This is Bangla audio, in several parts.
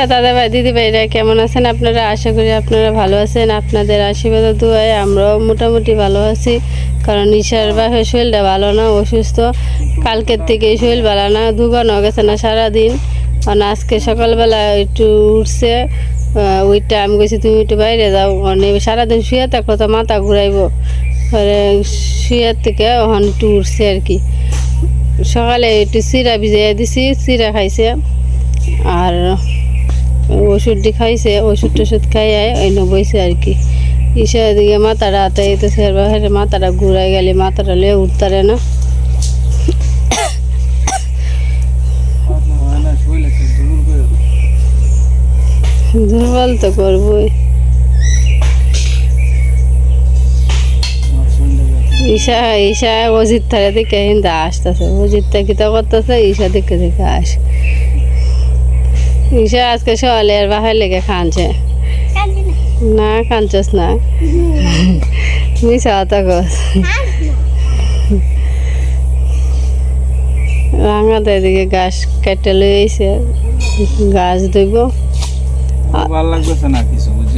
নমস্কার দাদা ভাই দিদি ভাইরা কেমন আছেন? আপনারা আশা করি আপনারা ভালো আছেন। আপনাদের আশীর্বাদ দুয়ায় আমরাও মোটামুটি ভালো আছি। কারণ ঈশার বাপের শরীরটা ভালো না, অসুস্থ। কালকের থেকে শরীর ভালো না দুগানো গেছে না সারাদিন। কারণ আজকে সকালবেলা একটু উঠছে ওইটা আমি গেছি তুমি একটু বাইরে যাও। অনেক সারাদিন শুয়ে থাকো তো মাথা ঘুরাইবো। পরে শুয়ে থেকে ওখানে একটু উঠছে আর কি। সকালে একটু চিরা ভিজাইয়া দিছি চিরা খাইছে। আর ওষুধটি খাইছে, ওষুধ টষুধ খাইয়ে অন্য বইছে আর কি। ঈশা দিকে মাথাটা আতাইতেছে আর বাহিরে মাথাটা ঘুরাই গেলে মাথাটা লে উঠতারে না। দুর্বল তো করবই। ঈশা ঈশা অজিত থারে দিকে হিন্দা আসতেছে, অজিত কিতা করতেছে ঈশা দেখে দেখে আস। ঈশা আজকে সকালে আর বাহার লেগে খানছে। না কাঁদছস না। মিশা অত কস রাঙাতে এদিকে গাছ কেটে লইছে গাছ ধুইব। ভালো লাগতেছে না কিছু, বুঝছ?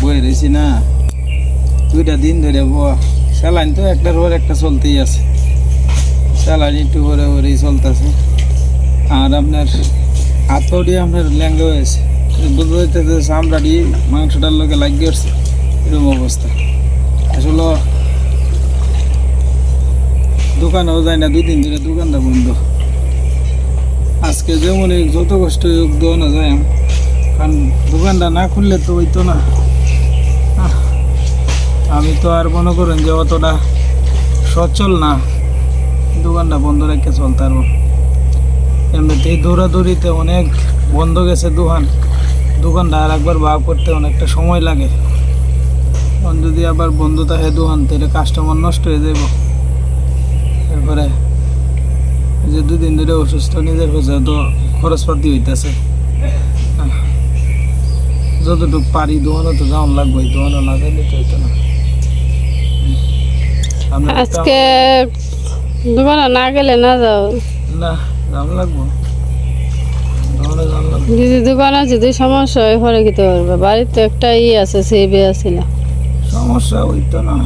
বই রয়েছি না। দুইটা দিন ধরে বয়া স্যালাইন তো একটার পর একটা চলতেই আছে। স্যালাইন একটু করে করেই চলতেছে। আর আপনার হাত পাও দিয়ে আপনার ল্যাঙ্গা হয়েছে। বুঝতে হইতেছে চামড়া দিয়ে মাংসটার লোকে লাগিয়ে উঠছে। এরকম অবস্থা। আসলে দোকানেও যায় না, দুই দিন ধরে দোকানটা বন্ধ। আজকে যেমন যত কষ্ট হোক দোকানে যায়। কারণ দোকানটা না খুললে তো হইতো না। আমি তো আর মনে করেন যে অতটা সচল না। দোকানটা বন্ধ রেখে চলতে পারব। এমনিতেই দৌড়াদৌড়িতে অনেক বন্ধ গেছে দোকান। দোকানটা আর একবার ভাব করতে অনেকটা সময় লাগে। যদি আবার বন্ধ থাকে দোকান তাহলে কাস্টমার নষ্ট হয়ে যাব এরপরে যে দুদিন ধরে অসুস্থ নিজের কাছে তো খরচপাতি হইতেছে। যতটুকু পারি দোকানে তো যাওয়ান লাগবে দোকানে না গেলে তো হইতো না। আজকে দোকানে না গেলে না যাও। না। দোকানে যদি দোকানে যদি সমস্যা হয় ঘরে খেতে পারবে বাড়িতে একটা ই আছে সেই বে আছিল সমস্যা হইতো না।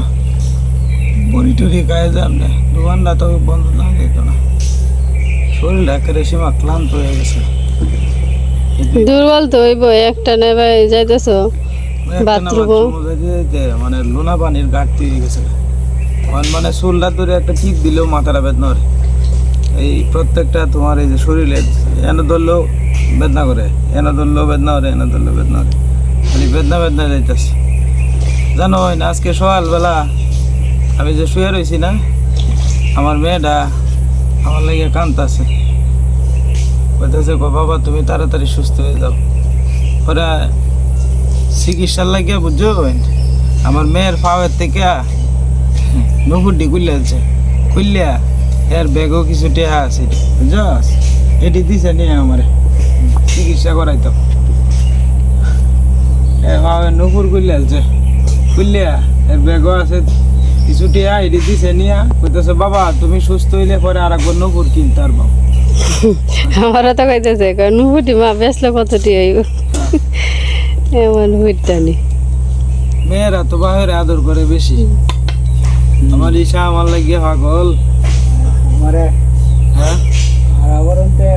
বড়ি টড়ি গায়ে যান না দোকানটা তো বন্ধ না যেত না। শরীরটা একেবারে সীমা ক্লান্ত হয়ে গেছে। দুর্বল তো হইব একটা নেবে যাইতেছো না যাইতে মানে লোনা পানির ঘাটতি হয়ে গেছে। মানে চুলটা ধরে একটা টিপ দিলেও মাথাটা বেদনা এই প্রত্যেকটা তোমার এই যে শরীরে এনে ধরলেও বেদনা করে, এনে ধরলেও বেদনা করে, এনে ধরলেও বেদনা করে। খালি বেদনা বেদনা যাইতেছে। জানো না, আজকে সকালবেলা আমি যে শুয়ে রয়েছি না, আমার মেয়েটা আমার লেগে কান্দতেছে বলতেছে, "গো বাবা, তুমি তাড়াতাড়ি সুস্থ হয়ে যাও। ওরা চিকিৎসার লাগিয়ে বুঝছ আমার মেয়ের পাওয়ার থেকে নকুরটি খুললে আছে খুললিয়া এর ব্যাগও কিছু টেহা আছে। বুঝছস? এটি দিছে নিয়ে আমারে। চিকিৎসা করাইতো নকুর খুললে আছে খুললিয়া এর ব্যাগও আছে কিছু টেহা এটি দিছে নিয়া। কইতেছে বাবা তুমি সুস্থ হইলে পরে আর একবার নকুর কিনতে পারব। আমারও তো কইতেছে নুহুটি মা বেসলে কতটি হইব? এমন হুইটটা নি। মেয়েরা তো বাহিরে আদর করে বেশি। আমার ঈশা আমার লাগিয়ে পাগল। আমারে হ্যাঁ? আর আবার অন্তে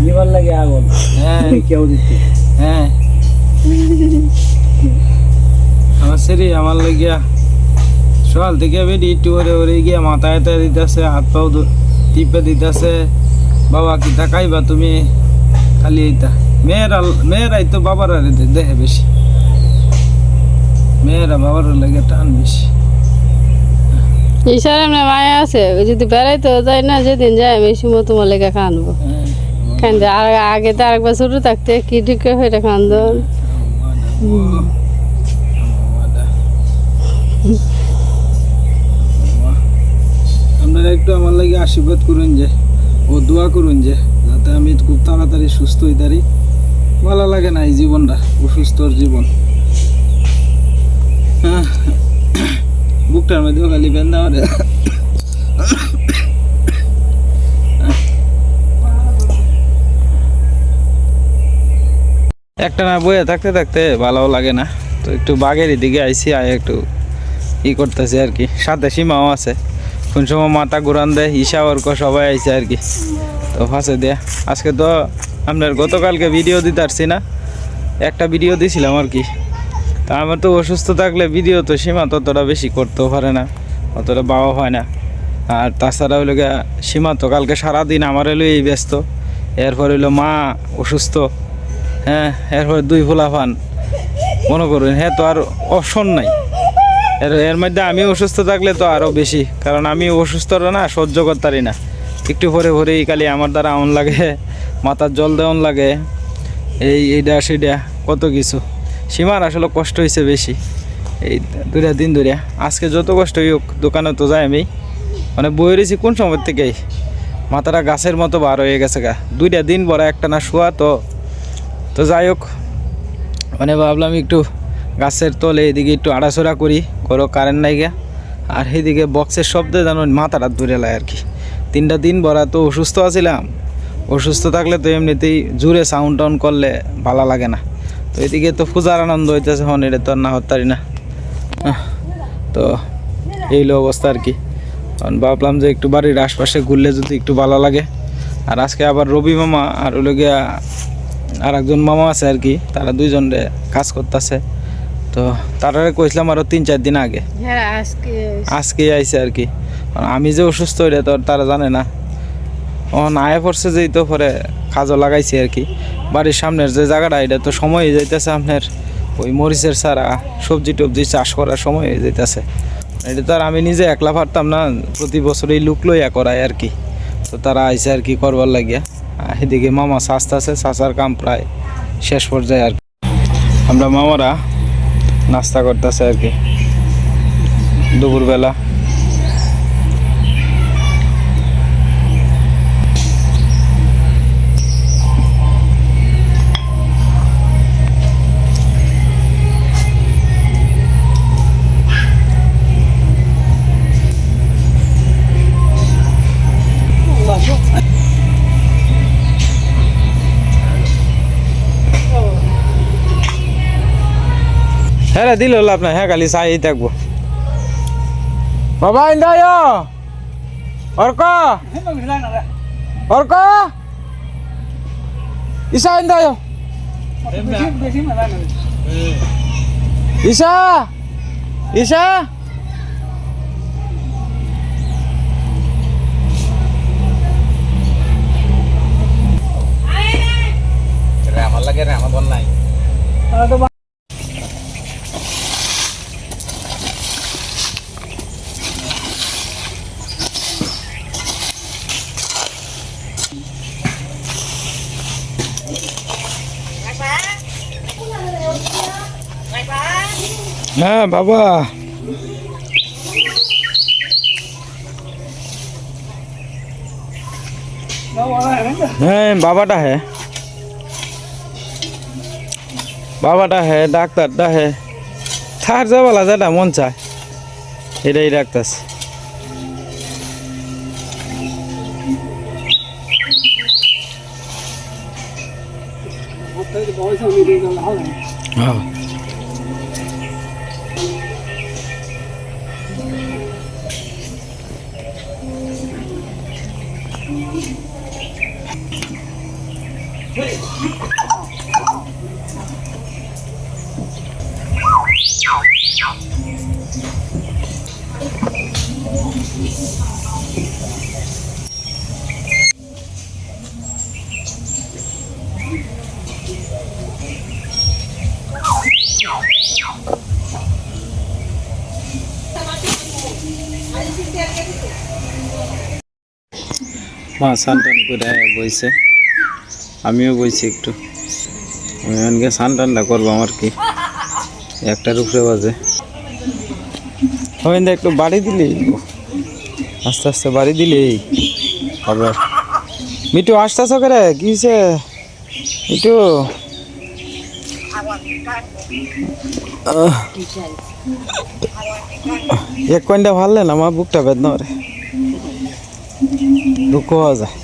নিবার লাগে আগুন। হ্যাঁ। কেউ দিতে। হ্যাঁ। আমার সেরি আমার লাগিয়া সকাল থেকে বেডি একটু করে ওরে গিয়া মাথায় হাতে দিতেছে হাত পাও টিপে দিতেছে। বাবা কি তাকাইবা তুমি? খালি এইটা। মেয়েরা মেয়েরাই তো বাবার দেখে বেশি। মেয়েরা বাবার লাগে টান বেশি। ঈশার এমনি মায়া আছে যদি বেড়াইতে যায় না, যেদিন যায় আমি সময় তোমার লেগে কানবো হ্যাঁ কান্দে আর আগে তো আরেকবার ছোট থাকতে, কি ঠিক হয়ে কান্দ আপনারা একটু আমার লাগে আশীর্বাদ করুন যে, ও দোয়া করুন যে, যাতে আমি খুব তাড়াতাড়ি সুস্থ হই তারি ভালো লাগে না এই জীবনটা, অসুস্থর জীবন। হ্যাঁ। বুকটার মধ্যেও খালি বেন্দা করে একটা না বইয়ে থাকতে থাকতে ভালো লাগে না। তো একটু বাঘের দিকে আইসি, আয় একটু ই করতেছি আর কি। সাথে সীমাও আছে। কোন সময় মাথা ঘুরান দেয়, ঈশা, অর্ক সবাই আইসে আর কি। তো ফাঁসে দেয়া। আজকে তো আপনার গতকালকে ভিডিও দিতে পারছি না। একটা ভিডিও দিছিলাম আর কি। তা আমার তো অসুস্থ থাকলে ভিডিও তো সীমা ততটা বেশি করতেও পারে না, অতটা বাবা হয় না। আর তাছাড়া হইল গিয়া সীমা তো কালকে সারাদিন আমার হলো এই ব্যস্ত, এরপর হইল মা অসুস্থ হ্যাঁ এরপর দুই ফোলা ফান মনে করুন হ্যাঁ তো আর অপশন নাই। এর এর মধ্যে আমি অসুস্থ থাকলে তো আরও বেশি, কারণ আমি অসুস্থ না, সহ্য করতে পারি না। একটু ভরে পরেই খালি আমার দ্বারা আমন লাগে, মাথার জল দেওয়ান লাগে, এই এইটা সেটা কত কিছু। সীমার আসলে কষ্ট হয়েছে বেশি। এই দুটা দিন ধরে। আজকে যত কষ্ট হোক দোকানে তো যাই আমি। মানে বই রয়েছি কোন সময় থেকেই মাথাটা গাছের মতো বার হয়ে গেছে গা। দুইটা দিন বড় একটা না শোয়া তো। তো যাই হোক মানে ভাবলাম একটু গাছের তলে এদিকে একটু আড়াচড়া করি করো কারেন্ট নাই গা। আর এইদিকে বক্সের শব্দে যেন মাথাটা দূরে লাগে আর কি। তিনটা দিন ভরা তো অসুস্থ আছিলাম। অসুস্থ থাকলে তো এমনিতেই জুড়ে সাউন্ড টাউন করলে ভালো লাগে না। তো এদিকে তো পূজার আনন্দ হইতেছে হন এটা তো আর না হতে পারি না তো এই হলো অবস্থা আর কি। কারণ ভাবলাম যে একটু বাড়ির আশপাশে ঘুরলে যদি একটু ভালো লাগে। আর আজকে আবার রবি মামা আর হলো গিয়া আর একজন মামা আছে আর কি তারা দুইজনে কাজ করতেছে। তো তারা কইছিলাম আরও তিন চার দিন আগে। হ্যাঁ আজকে আইছে আর কি। আমি যে অসুস্থ এটা তো তারা জানে না। ও আয় পড়ছে যেই তো পরে কাজও লাগাইছি আর কি। বাড়ির সামনের যে জায়গাটা, এটা তো সময় হয়ে যাইতেছে আপনার ওই মরিচের ছাড়া সবজি টবজি চাষ করার সময় হয়ে যাইতেছে। এটা তো আর আমি নিজে একলা পারতাম না, প্রতি বছর এই লুক লইয়া করাই আর কি। তো তারা আইসে আর কি করবার লাগিয়া। এদিকে মামা আছে চাষার কাম প্রায় শেষ পর্যায়ে আর আমরা মামারা নাস্তা করতেছে আর কি। দুপুরবেলা দিল হলো আপনার হ্যাঁ খালি চাই থাকব। বাবা ইন্দায় অর্ক। অর্ক। ঈশা ইন্দায় ঈশা। ঈশা। আমার লাগে রে, আমার নাই। হ্যাঁ বাবা। হ্যাঁ বাবাটা হ্যাঁ বাবাটা হ্যাঁ ডাক্তারটা হ্যাঁ থার যাবালা, যেটা মন চায়। এটাই ডাক্তার। হ্যাঁ। Bye. মা স্নান টান করে বইছে। আমিও বইছি একটু। আমি অনেকে স্নান করব আমার কি? একটার উপরে বাজে। হবে একটু বাড়ি দিলেই আস্তে আস্তে বাড়ি দিলেই হবে মিটু আসতেছ করে? কি হয়েছে মিটু। এক কয়েনটা ভাললেন আমার বুকটা বেদনা রে। দুঃখ হওয়া যায়।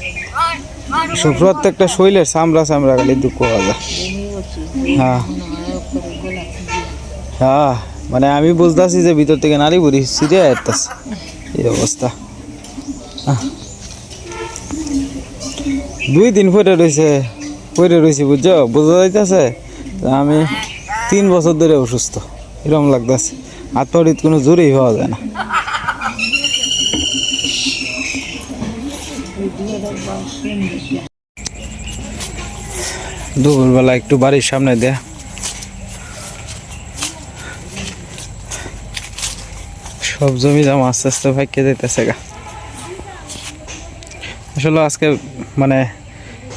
শৈলের চামড়া চামড়া খালি দুঃখ হওয়া যায়। হ্যাঁ। হ্যাঁ মানে আমি বুঝতেছি যে ভিতর থেকে নারী বুড়ি সিরিয়া আসতেছে। এই অবস্থা। আহ। দুই দিন পরে রয়েছে পরে রয়েছি বুঝছ? বোঝা যাইতেছে আমি তিন বছর ধরে অসুস্থ। এরকম লাগতেছে। হাত কোনো জোরেই পাওয়া যায় না। দুপুরবেলা একটু বাড়ির সামনে দেয়া সব জমি জমা আস্তে আস্তে ভাইকে যেতেছে গা। আসলে আজকে মানে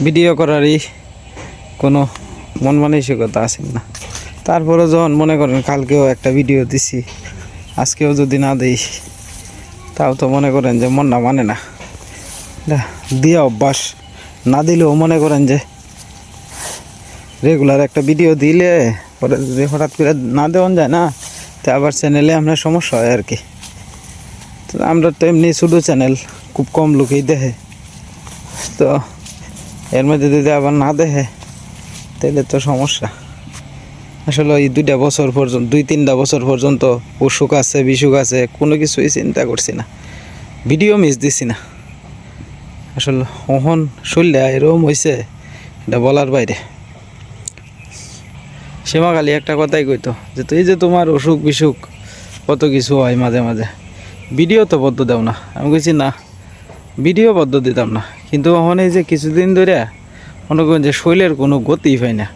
ভিডিও করারই কোনো মন মানসিকতা আছে না। তারপরে যখন মনে করেন কালকেও একটা ভিডিও দিছি, আজকেও যদি না দিই, তাও তো মনে করেন যে মন না মানে না। দিয়ে অভ্যাস। না দিলেও মনে করেন যে রেগুলার একটা ভিডিও দিলে পরে যদি হঠাৎ করে না দেওয়া যায় না, তো আবার চ্যানেলে আপনার সমস্যা হয় আর কি। তো আমরা তো এমনি ছোটো চ্যানেল খুব কম লোকেই দেখে। তো এর মধ্যে যদি আবার না দেখে, তাহলে তো সমস্যা। আসলে এই দুইটা বছর পর্যন্ত, দুই তিনটা বছর পর্যন্ত অসুখ আছে, বিসুখ আছে, কোনো কিছুই চিন্তা করছি না। ভিডিও মিস দিছি না। আসলে অহন শরীরে এরকম হয়েছে এটা বলার বাইরে। সেমা খালি একটা কথাই কইতো, যে তুই যে তোমার অসুখ বিসুখ কত কিছু হয় মাঝে মাঝে, ভিডিও তো বদ্ধ দাও না। আমি কইছি, না, ভিডিও বদ্ধ দিতাম না। কিন্তু এখন এই যে কিছুদিন ধরে মনে করেন যে শৈলের কোনো গতি পাই না।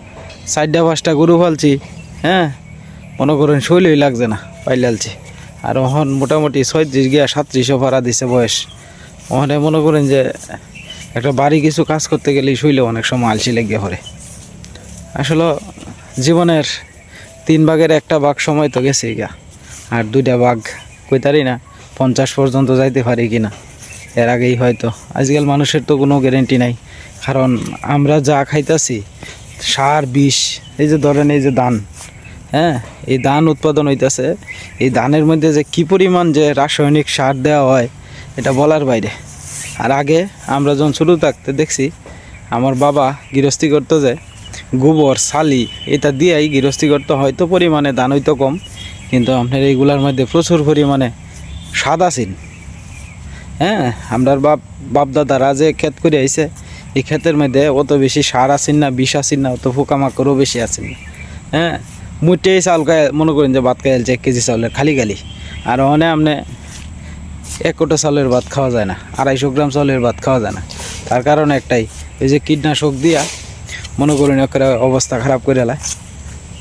চারটা পাঁচটা গরু ফালছি হ্যাঁ মনে করেন শৈলই লাগছে না, পাইলালছি। আর এখন মোটামুটি ছয়ত্রিশ গিয়া সাতত্রিশও ভাড়া দিছে বয়স। ওখানে মনে করেন যে একটা বাড়ি কিছু কাজ করতে গেলেই শৈলে অনেক সময় আলসি লেগে পড়ে। আসলে জীবনের তিন ভাগের একটা ভাগ সময় তো গেছে গা। আর দুইটা ভাগ কইতারি না, পঞ্চাশ পর্যন্ত যাইতে পারি কি না? এর আগেই হয়তো। আজকাল মানুষের তো কোনো গ্যারেন্টি নাই। কারণ আমরা যা খাইতাছি, সার, বিষ, এই যে ধরেন এই যে ধান হ্যাঁ এই ধান উৎপাদন হইতাছে, এই ধানের মধ্যে যে কি পরিমাণ যে রাসায়নিক সার দেওয়া হয় এটা বলার বাইরে। আর আগে আমরা যখন ছোটো থাকতে দেখছি, আমার বাবা গৃহস্থি করতো যে, গোবর, শালি, এটা দিয়েই গৃহস্থি করতে, হয়তো পরিমাণে দান হইতো কম, কিন্তু আপনার এইগুলার মধ্যে প্রচুর পরিমাণে স্বাদ আছেন। হ্যাঁ আমরার বাপ বাপ দাদারা যে ক্ষেত করে আইছে, এই ক্ষেতের মধ্যে অত বেশি সার আছেন না, বিষ আছেন না, অত পোকামাকড়ও বেশি আছেন না। হ্যাঁ মুটেই চাউল খায়, মনে করেন যে ভাত খাইছে এক কেজি চাউলের, খালি খালি। আর ওখানে আপনি এক কোটা চাউলের ভাত খাওয়া যায় না, আড়াইশো গ্রাম চালের ভাত খাওয়া যায় না। তার কারণ একটাই, এই যে কীটনাশক দিয়া মনে করেন একটা অবস্থা খারাপ করে এলায়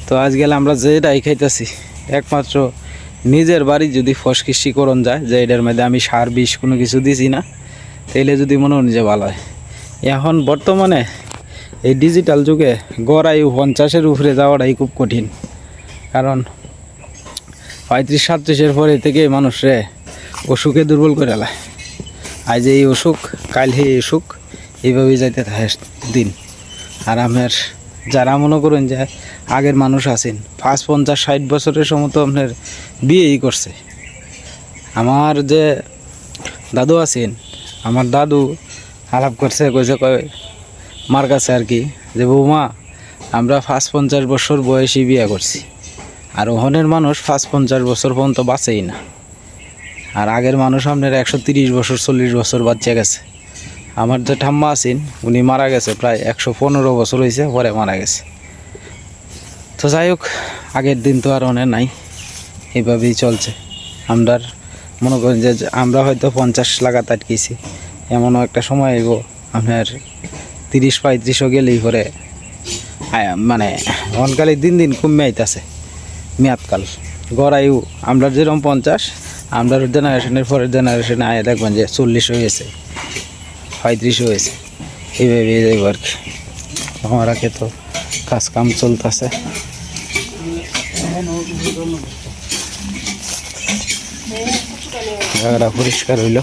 তো আজকাল আমরা যেটাই খাইতেছি, একমাত্র নিজের বাড়ি যদি ফসকৃষিকরণ যায়, যে এটার মধ্যে আমি সার, বিষ কোনো কিছু দিছি না, তাইলে যদি মনে হয় যে ভালো হয়। এখন বর্তমানে এই ডিজিটাল যুগে গড়াই পঞ্চাশের উপরে যাওয়াটাই খুব কঠিন। কারণ পঁয়ত্রিশ, সাতত্রিশের পরে থেকে মানুষরে অসুখে দুর্বল করে এলায়। আজ এই অসুখ, কাল এই অসুখ, এইভাবেই যাইতে থাকে দিন। আর আমার যারা মনে করেন যে আগের মানুষ আছেন, পাঁচ, পঞ্চাশ, ষাট বছরের সময় তো আপনার বিয়েই করছে। আমার যে দাদু আছেন, আমার দাদু আলাপ করছে, কইছে, কয়, মার কাছে আর কি? যে, বৌমা, আমরা পাঁচ, পঞ্চাশ বছর বয়সী বিয়ে করছি। আর ওহনের মানুষ পাঁচ, পঞ্চাশ বছর পর্যন্ত বাঁচেই না। আর আগের মানুষ আপনার একশো তিরিশ বছর, চল্লিশ বছর বাচ্চা গেছে। আমার যে ঠাম্মা আছেন, উনি মারা গেছে প্রায় একশো পনেরো বছর হয়েছে পরে মারা গেছে। তো যাই হোক, আগের দিন তো আর অনেক নাই এইভাবেই চলছে। আমরা মনে করেন যে আমরা হয়তো পঞ্চাশ লাগাত আটকেছি, এমনও একটা সময় এগো আপনার তিরিশ পঁয়ত্রিশও গেলেই পরে মানে অনকালে দিন দিন কমে আইতাছে, মেয়াদকাল। গড়াইও, আমরা যেরকম পঞ্চাশ আমরা জেনারেশনের পরের জেনারেশনে আয় দেখবেন যে চল্লিশ হয়েছে, পঁয়ত্রিশ হয়েছে। এইভাবে যাইব আর কি আমার আগে তো কাজ কাম চলতেছে। জায়গাটা পরিষ্কার হইল।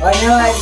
Banyak.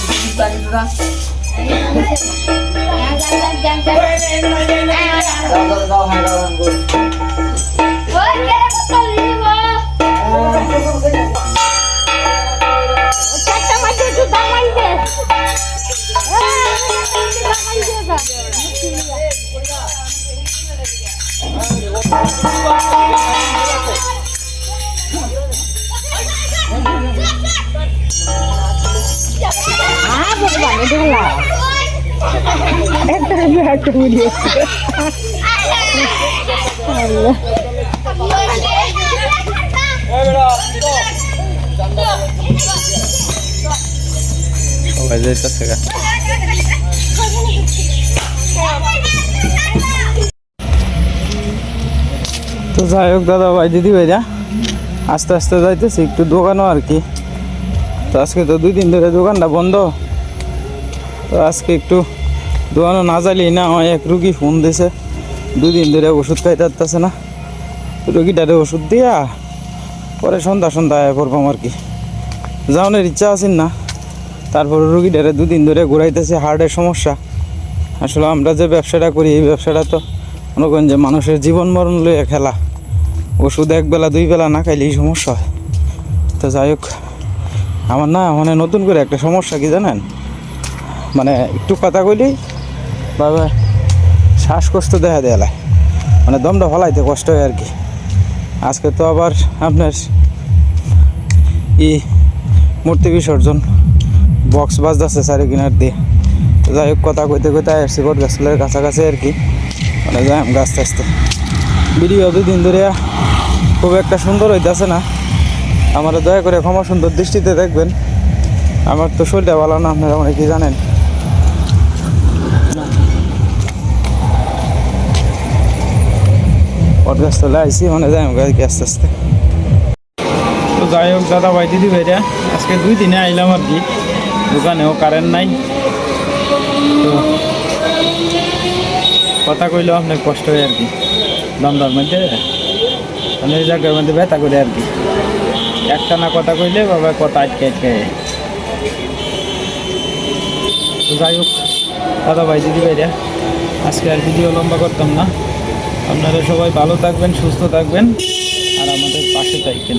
তো যাই হোক দাদা ভাই, দিদি ভাইরা, আস্তে আস্তে যাইতেছি, একটু দোকানও আর কি। তো আজকে তো দুই দিন ধরে দোকানটা বন্ধ। তো আজকে একটু দোকানও না জ্বালিয়ে না, আমার এক রুগী ফোন দিছে। দুদিন ধরে ওষুধ খাইতে পারতেছে না। রুগীটারে ওষুধ দিয়া পরে সন্ধ্যা সন্ধ্যা পড়বাম আর কি। যাওয়ানোর ইচ্ছা আছেন না। তারপর রুগীটারে দুদিন ধরে ঘুরাইতেছে, হার্টের সমস্যা। আসলে আমরা যে ব্যবসাটা করি, এই ব্যবসাটা তো মনে করেন যে মানুষের জীবন মরণ লইয়া খেলা। ওষুধ এক বেলা, দুই বেলা না খাইলেই সমস্যা হয়। তো যাই হোক, আমার না মানে নতুন করে একটা সমস্যা কি জানেন? মানে একটু কথা কইলেই বাবা, শ্বাসকষ্ট দেখা দেয় মানে দমটা ফলাইতে কষ্ট হয় আর কি। আজকে তো আবার আপনার ই মূর্তি বিসর্জন, বক্স বাজতেছে চারি কিনার দিয়ে। তো যাই হোক, কথা কইতে কইতে আসছি বট গাছগুলোর কাছাকাছি আর কি। মানে যাই আমরা আস্তে আস্তে। ভিডিও দুদিন ধরে খুব একটা সুন্দর হইতেছে না। আমার দয়া করে ক্ষমা সুন্দর দৃষ্টিতে দেখবেন। আমার তো শরীরটা ভালো না, আপনারা অনেকে জানেন। চলে আইসি মানে যাই হোক আর কি আস্তে আস্তে। তো যাই হোক দাদা ভাই দিদি ভাইরা আজকে দুই দিনে আইলাম আর কি। দোকানেও কারেন্ট নাই। তো কথা কইলেও আপনার কষ্ট হয় আর কি। দমদার মধ্যে। মানে জায়গার মধ্যে ব্যথা করে আর কি। একটা না কথা কইলে বাবা কথা আটকে আটকে তো যাই হোক দাদা ভাই দিদি ভাইরা আজকে আর ভিডিও লম্বা করতাম না। আপনারা সবাই ভালো থাকবেন সুস্থ থাকবেন আর আমাদের পাশে থাকবেন।